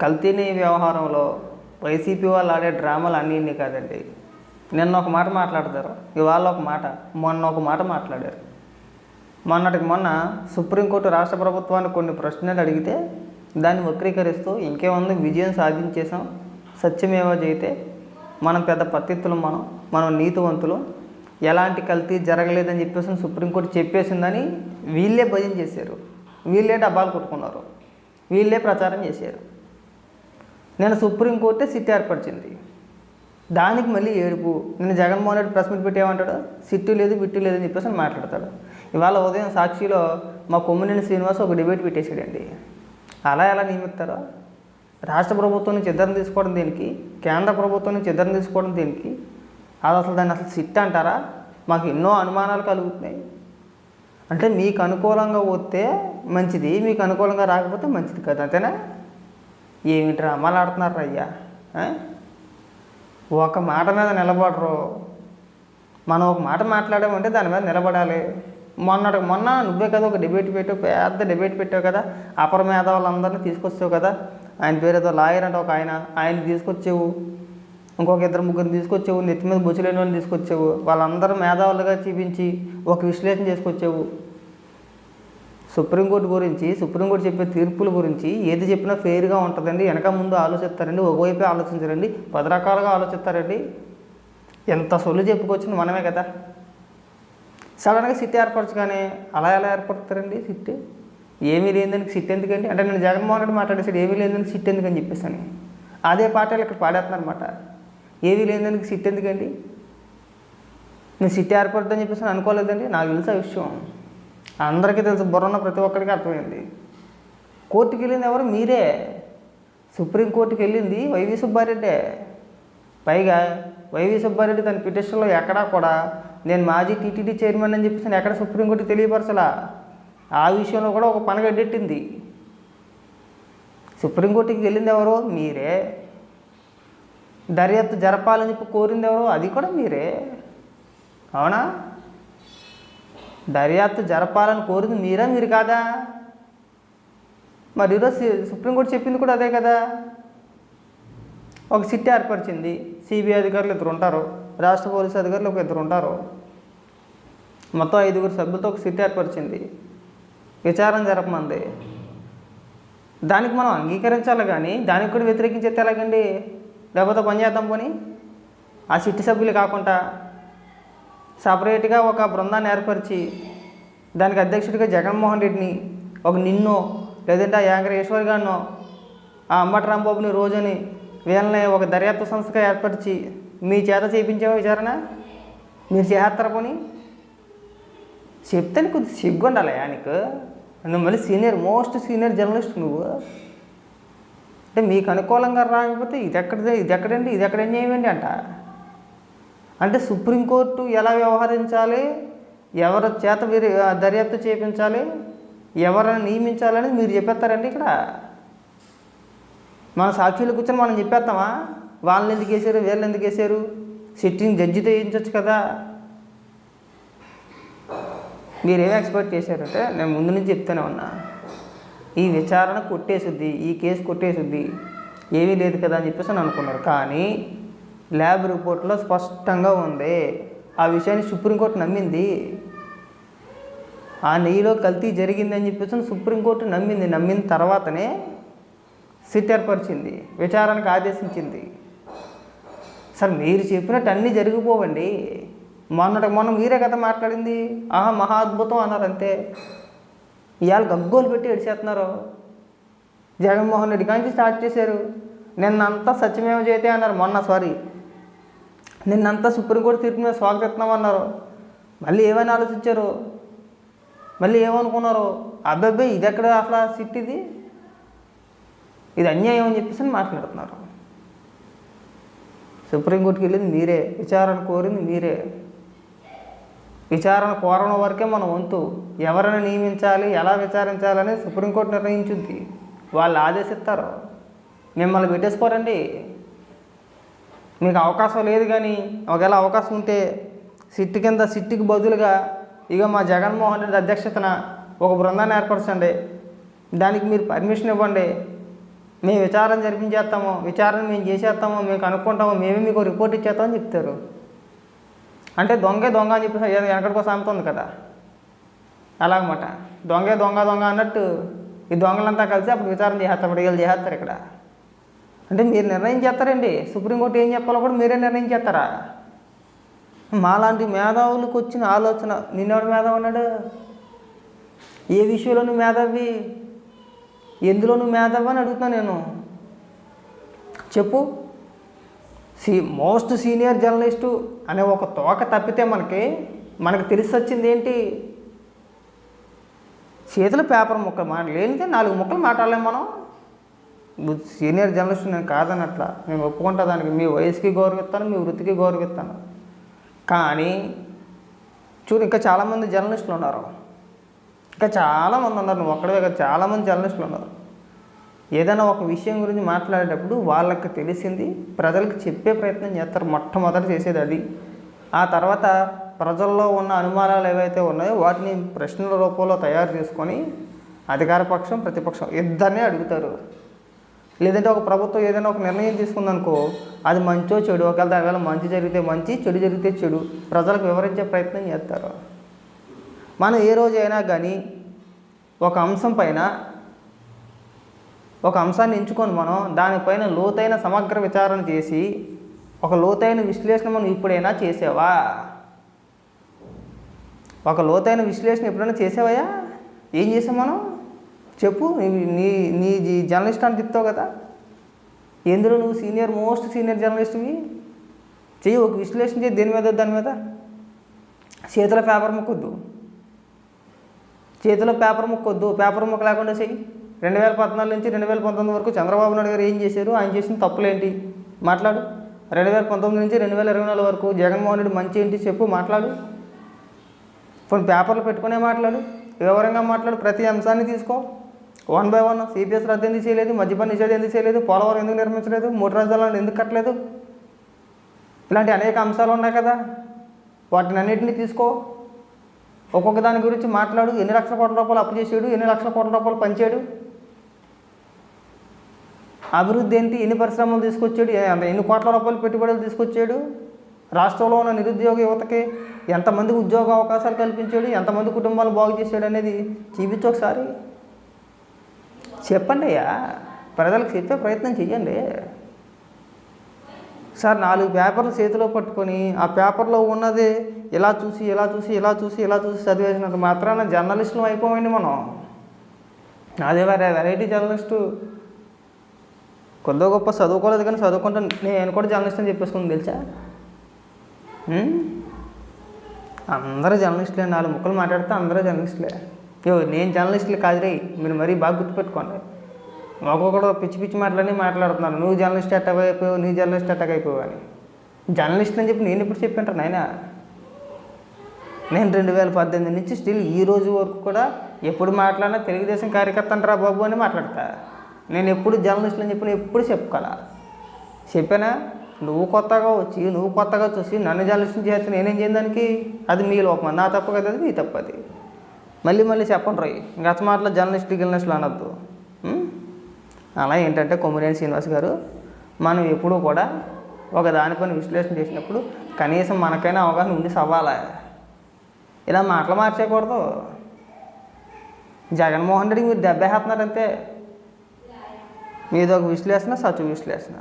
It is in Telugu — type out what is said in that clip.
కల్తీని వ్యవహారంలో. వైసీపీ వాళ్ళు ఆడే డ్రామాలు అన్నీ ఇన్ని కాదండి. నిన్న ఒక మాట మాట్లాడతారు. ఇవాళ ఒక మాట మొన్న ఒక మాట మాట్లాడారు. మొన్నటికి మొన్న సుప్రీంకోర్టు రాష్ట్ర ప్రభుత్వాన్ని కొన్ని ప్రశ్నలు అడిగితే దాన్ని వక్రీకరిస్తూ ఇంకేముంది విజయం సాధించేసాం సత్యమేవో చేయితే మనం పెద్ద పత్తిత్తులు మనం మనం నీతివంతులు. ఎలాంటి కల్తీ జరగలేదని చెప్పేసి సుప్రీంకోర్టు చెప్పేసిందని వీళ్ళే భజన చేశారు. వీళ్ళే డబ్బాలు కొట్టుకున్నారు. వీళ్ళే ప్రచారం చేశారు. నేను సుప్రీంకోర్టే సిట్ ఏర్పరిచింది. దానికి మళ్ళీ ఏడుపు. నేను జగన్మోహన్ రెడ్డి ప్రెస్ మీట్ పెట్టి ఏమంటాడు సిట్టు లేదు బిట్టు లేదని చెప్పేసి అని మాట్లాడతాడు. ఇవాళ ఉదయం సాక్షిలో మా కొమ్మినేని శ్రీనివాస్ ఒక డిబేట్ పెట్టేశాడండి. అలా ఎలా నియమిస్తారో? రాష్ట్ర ప్రభుత్వం నుంచి ఇద్దరం తీసుకోవడం దేనికి? కేంద్ర ప్రభుత్వం నుంచి ఇద్దరం తీసుకోవడం దేనికి? అది అసలు దాన్ని అసలు సిట్ అంటారా? మాకు ఎన్నో అనుమానాలు కలుగుతున్నాయి. అంటే మీకు అనుకూలంగా వస్తే మంచిది మీకు అనుకూలంగా రాకపోతే మంచిది కదా అంతేనా? ఏమి డ్రామాలు ఆడుతున్నారు అయ్యా ఒక మాట మీద నిలబడరు. మనం ఒక మాట మాట్లాడామంటే దాని మీద నిలబడాలి. మొన్నటి మొన్న నువ్వే కదా ఒక డిబేట్ పెట్టావు పెద్ద డిబేట్ పెట్టావు కదా. అపర మేధావులందరినీ తీసుకొచ్చావు కదా. ఆయన పేరు ఏదో లాయర్ అంటే ఒక ఆయన. ఆయన తీసుకొచ్చావు. ఇంకొక ఇద్దరు ముగ్గురు తీసుకొచ్చావు. నెత్తి మీద బొచ్చులేని వాళ్ళని తీసుకొచ్చావు. వాళ్ళందరూ మేధావులుగా చూపించి ఒక విశ్లేషణ చేసుకొచ్చావు. సుప్రీంకోర్టు గురించి సుప్రీంకోర్టు చెప్పే తీర్పుల గురించి ఏది చెప్పినా ఫెయిర్గా ఉంటుందండి. వెనక ముందు ఆలోచిస్తారండి. ఒకవైపే ఆలోచించరండి. పది రకాలుగా ఆలోచిస్తారండి. ఎంత సొల్లు చెప్పుకొచ్చింది మనమే కదా. సడన్గా సిట్ ఏర్పరచగానే అలా ఎలా ఏర్పడతారండి సిట్? ఏమీ లేదని సిట్ ఎందుకండి? అంటే నేను జగన్మోహన్ రెడ్డి మాట్లాడేసాడు ఏమీ లేదని సిట్ ఎందుకని చెప్పేసాను. అదే పాటలు ఇక్కడ పాడేస్తున్నారన్నమాట. ఏమీ లేదని సిట్ ఎందుకండి? నేను సిట్ ఏర్పడుతుందని చెప్పేసి నేను అనుకోలేదండి. నాకు తెలుసు ఆ విషయం. అందరికీ తెలుసు బుర్రన్న ప్రతి ఒక్కరికి అర్థమైంది. కోర్టుకి వెళ్ళింది ఎవరు? మీరే. సుప్రీంకోర్టుకి వెళ్ళింది వైవి సుబ్బారెడ్డే. పైగా వైవి సుబ్బారెడ్డి తన పిటిషన్లో ఎక్కడా కూడా నేను మాజీ టీటీడీ చైర్మన్ అని చెప్పేసి నేను ఎక్కడ సుప్రీంకోర్టుకి తెలియపరచలా? ఆ విషయంలో కూడా ఒక పనగడ్డెట్టింది సుప్రీంకోర్టుకి వెళ్ళింది ఎవరో? మీరే. దర్యాప్తు జరపాలని చెప్పి కోరింది ఎవరో? అది కూడా మీరే. అవునా? దర్యాప్తు జరపాలని కోరింది మీరా మీరు కాదా? మరి ఈరోజు సుప్రీంకోర్టు చెప్పింది కూడా అదే కదా. ఒక సిట్ ఏర్పరిచింది. సిబిఐ అధికారులు ఇద్దరు ఉంటారు. రాష్ట్ర పోలీసు అధికారులు ఒక ఇద్దరు ఉంటారు. మొత్తం ఐదుగురు సభ్యులతో ఒక సిట్ ఏర్పరిచింది. విచారణ జరపమంది. దానికి మనం అంగీకరించాలి కానీ దానికి కూడా వ్యతిరేకించేస్తే ఎలాగండి? లేకపోతే పని చేద్దాం పోని? ఆ సిట్టి సభ్యులు కాకుండా సపరేట్గా ఒక బృందాన్ని ఏర్పరిచి దానికి అధ్యక్షుడిగా జగన్మోహన్ రెడ్డిని ఒక నిన్నో లేదంటే ఆ యాంకరేశ్వర్ గారినో ఆ అంబటి రాంబాబుని రోజుని వీళ్ళని ఒక దర్యాప్తు సంస్థగా ఏర్పరిచి మీ చేత చేయించావా విచారణ? మీరు చేస్తారా పోని చెప్తే కొద్ది సిగ్గుండాలి ఆయనకు నీకు. నువ్వు మళ్ళీ సీనియర్ మోస్ట్ సీనియర్ జర్నలిస్ట్ నువ్వు. అంటే మీకు అనుకూలంగా రాకపోతే ఇది ఎక్కడ ఇది ఎక్కడండి ఇది ఎక్కడ చేయమండి అంట. అంటే సుప్రీంకోర్టు ఎలా వ్యవహరించాలి? ఎవరి చేత మీరు దర్యాప్తు చేయించాలి ఎవరిని నియమించాలని మీరు చెప్పేస్తారండి ఇక్కడ? మన సాక్షులు కూర్చొని మనం చెప్పేస్తామా? వాళ్ళని ఎందుకు వేసారు వీళ్ళని ఎందుకు వేసారు సిట్టింగ్ జడ్జితో వేయించవచ్చు కదా. మీరేం ఎక్స్పెక్ట్ చేశారంటే నేను ముందు నుంచి చెప్తూనే ఉన్నా. ఈ విచారణ కొట్టేసుద్ది ఈ కేసు కొట్టేసుద్ది. ఏమీ లేదు కదా అని చెప్పేసి అనుకున్నారు. కానీ ల్యాబ్ రిపోర్ట్లో స్పష్టంగా ఉంది. ఆ విషయాన్ని సుప్రీంకోర్టు నమ్మింది. ఆ నెయ్యిలో కల్తీ జరిగిందని చెప్పేసి సుప్రీంకోర్టు నమ్మింది. నమ్మిన తర్వాతనే సిట్ ఏర్పరిచింది. విచారణకు ఆదేశించింది. సార్ మీరు చెప్పినట్టు అన్నీ జరిగిపోవండి. మొన్నటి మొన్న మీరే కదా మాట్లాడింది. ఆహా మహా అద్భుతం అన్నారు అంతే. ఇవాళ గగ్గోలు పెట్టి ఏడిచేస్తున్నారు. జగన్మోహన్ రెడ్డి కానీ స్టార్ట్ చేశారు. నిన్నంతా సత్యమేవ చేతే అన్నారు. మొన్న సారీ నిన్నంతా సుప్రీంకోర్టు తీర్పు మీద స్వాగతిస్తున్నాం అన్నారు మళ్ళీ ఏమైనా ఆలోచించారు? మళ్ళీ ఏమనుకున్నారు? అబ్బాయి ఇది ఎక్కడ అసలు సిట్ ఇది? ఇది అన్యాయం అని చెప్పేసి అని మాట్లాడుతున్నారు. సుప్రీంకోర్టుకి వెళ్ళింది మీరే. విచారణ కోరింది మీరే. విచారణ కోరడం వరకే మన వంతు. ఎవరిని నియమించాలి ఎలా విచారించాలని సుప్రీంకోర్టు నిర్ణయించుద్ది. వాళ్ళు ఆదేశిస్తారు. మిమ్మల్ని పెట్టేసుకోరండి. మీకు అవకాశం లేదు కానీ ఒకవేళ అవకాశం ఉంటే సిట్ కింద సిట్టికి బదులుగా ఇక మా జగన్మోహన్ రెడ్డి అధ్యక్షతన ఒక బృందాన్ని ఏర్పరచండి. దానికి మీరు పర్మిషన్ ఇవ్వండి. మేము విచారణ జరిపించేస్తాము విచారణ మేము చేసేస్తాము మేము కనుక్కుంటాము మేమే మీకు రిపోర్ట్ ఇచ్చేస్తామని చెప్తారు. అంటే దొంగే దొంగ అని చెప్పేసి ఏదో వెనకడికో సామెత ఉంది కదా. అలాగమాట దొంగే దొంగ దొంగ అన్నట్టు ఈ దొంగలంతా కలిసి అప్పుడు విచారణ చేస్తారు అప్పుడు వీళ్ళు చేస్తారు ఇక్కడ. అంటే మీరు నిర్ణయం చేస్తారండి. సుప్రీంకోర్టు ఏం చెప్పాలో కూడా మీరే నిర్ణయం చేస్తారా? మాలాంటి మేధావులకు వచ్చిన ఆలోచన నిన్నెవడు మేధావు అన్నాడు ఏ విషయంలో నువ్వు మేధావి? ఎందులో నువ్వు మేధావి అని అడుగుతున్నా నేను. చెప్పు. సీ మోస్ట్ సీనియర్ జర్నలిస్టు అనే ఒక తోక తప్పితే మనకి మనకు తెలిసి వచ్చింది ఏంటి? చేతుల పేపర్ ముక్కలు మాట లేనిదే నాలుగు ముక్కలు మాట్లాడలేం మనం. సీనియర్ జర్నలిస్ట్ నేను కాదనట్లా. నేను ఒప్పుకుంటా దానికి. మీ వయసుకి గౌరవిస్తాను మీ వృత్తికి గౌరవిస్తాను. కానీ చూడు ఇంకా చాలామంది జర్నలిస్టులు ఉన్నారు. ఇంకా చాలామంది ఉన్నారు. నువ్వు ఒక్కడే కదా చాలామంది జర్నలిస్టులు ఉన్నారు. ఏదైనా ఒక విషయం గురించి మాట్లాడేటప్పుడు వాళ్ళకి తెలిసింది ప్రజలకు చెప్పే ప్రయత్నం చేస్తారు. మొట్టమొదటి చేసేది అది. ఆ తర్వాత ప్రజల్లో ఉన్న అనుమానాలు ఏవైతే ఉన్నాయో వాటిని ప్రశ్నల రూపంలో తయారు చేసుకొని అధికార పక్షం ప్రతిపక్షం ఇద్దరినే అడుగుతారు. లేదంటే ఒక ప్రభుత్వం ఏదైనా ఒక నిర్ణయం తీసుకుందనుకో అది మంచో చెడు ఒకవేళ దానివల్ల మంచి జరిగితే మంచి చెడు జరిగితే చెడు ప్రజలకు వివరించే ప్రయత్నం చేస్తారు. మనం ఏ రోజైనా కానీ ఒక అంశం పైన ఒక అంశాన్ని ఎంచుకొని మనం దానిపైన లోతైన సమగ్ర విచారణ చేసి ఒక లోతైన విశ్లేషణ మనం ఇప్పుడైనా చేసావా? ఒక లోతైన విశ్లేషణ ఎప్పుడైనా చేసావయ్యా? ఏం చేసాం మనం? చెప్పు నీ నీ జీ- జర్నలిస్ట్ అని చెప్తావు కదా. ఎందులో నువ్వు సీనియర్ మోస్ట్ సీనియర్ జర్నలిస్ట్వి? చెయ్యి ఒక విశ్లేషణ చేయి దేని మీద దాని మీద. చేతిలో పేపర్ మొక్కొద్దు. చేతిలో పేపర్ ముక్కొద్దు. పేపర్ ముక్క లేకుండా చెయ్యి. రెండు వేల పద్నాలుగు నుంచి రెండు వేల పంతొమ్మిది వరకు చంద్రబాబు నాయుడు గారు ఏం చేశారు? ఆయన చేసిన తప్పులేంటి? మాట్లాడు. రెండు వేల పంతొమ్మిది నుంచి రెండు వేల ఇరవై నాలుగు వరకు జగన్మోహన్ రెడ్డి మంచి ఏంటి చెప్పు మాట్లాడు. కొన్ని పేపర్లు పెట్టుకునే మాట్లాడు. వివరంగా మాట్లాడు. ప్రతి అంశాన్ని తీసుకో. వన్ బై వన్ సిపిఎస్ రద్దు ఎందుకు చేయలేదు మద్యపాన నిషేధం ఎందుకు చేయలేదు పోలవరం ఎందుకు నిర్మించలేదు మూడు రాజధానులను ఎందుకు కట్టలేదు? ఇలాంటి అనేక అంశాలు ఉన్నాయి కదా. వాటిని అన్నింటినీ తీసుకో. ఒక్కొక్క దాని గురించి మాట్లాడు. ఎన్ని లక్షల కోట్ల రూపాయలు అప్పు చేసాడు ఎన్ని లక్షల కోట్ల రూపాయలు పంచాడు అభివృద్ధి ఏంటి? ఎన్ని పరిశ్రమలు తీసుకొచ్చాడు? ఎన్ని కోట్ల రూపాయలు పెట్టుబడులు తీసుకొచ్చాడు? రాష్ట్రంలో ఉన్న నిరుద్యోగ యువతకి ఎంతమంది ఉద్యోగ అవకాశాలు కల్పించాడు? ఎంతమంది కుటుంబాలు బాగు చేశాడు అనేది చూపించు ఒకసారి. చెప్పండి అయ్యా ప్రజలకు చెప్పే ప్రయత్నం చెయ్యండి. సార్ నాలుగు పేపర్లు చేతిలో పట్టుకొని ఆ పేపర్లో ఉన్నది ఇలా చూసి ఇలా చూసి ఇలా చూసి ఇలా చూసి చదివేసినంత మాత్రాన జర్నలిస్టులు అయిపోయింది మనం. అదే వేరే వెరైటీ జర్నలిస్టు. కొద్దిగా గొప్ప చదువుకోలేదు కానీ చదువుకుంటా నేను కూడా జర్నలిస్ట్ అని చెప్పేసుకుని తెలుసా? అందరూ జర్నలిస్టులే నాలుగు ముక్కలు మాట్లాడితే అందరూ జర్నలిస్టులే. యో నేను జర్నలిస్టులు కాదురే మీరు మరీ బాగా గుర్తుపెట్టుకోండి. ఒక్కొక్కడు పిచ్చి పిచ్చి మాటలని మాట్లాడుతున్నాను నువ్వు జర్నలిస్ట్ అటాక్ అయిపోయావు నీ జర్నలిస్ట్ అటాక్ అయిపోయావు అని. జర్నలిస్ట్ అని చెప్పి నేను ఎప్పుడు చెప్పాను నాయన? నేను రెండు వేల పద్దెనిమిది నుంచి స్టిల్ ఈ రోజు వరకు కూడా ఎప్పుడు మాట్లాడినా తెలుగుదేశం కార్యకర్త అంటారా బాబు అని మాట్లాడతా. నేను ఎప్పుడు జర్నలిస్ట్ అని చెప్పి ఎప్పుడు చెప్పుకోవాలా చెప్పానా? నువ్వు కొత్తగా వచ్చి నువ్వు కొత్తగా చూసి నన్ను జర్నలిస్ట్ చేస్తే నేనేం చేయడానికి అది మీ లోపం నా తప్పు కదా అది మీ తప్పు అది. మళ్ళీ మళ్ళీ చెప్పండి రోయ్ గత మాటలో జర్నలిస్ట్ గిర్నలిస్టులు అనొద్దు. అలా ఏంటంటే కొమ్మినేని శ్రీనివాస్ గారు మనం ఎప్పుడూ కూడా ఒక దానిపైన విశ్లేషణ చేసినప్పుడు కనీసం మనకైనా అవగాహన ఉండి సవాలా ఇలా మాటలు మార్చేయకూడదు. జగన్మోహన్ రెడ్డికి మీరు దెబ్బేస్తున్నారంతే మీద ఒక విశ్లేషణ సచు విశ్లేషణ.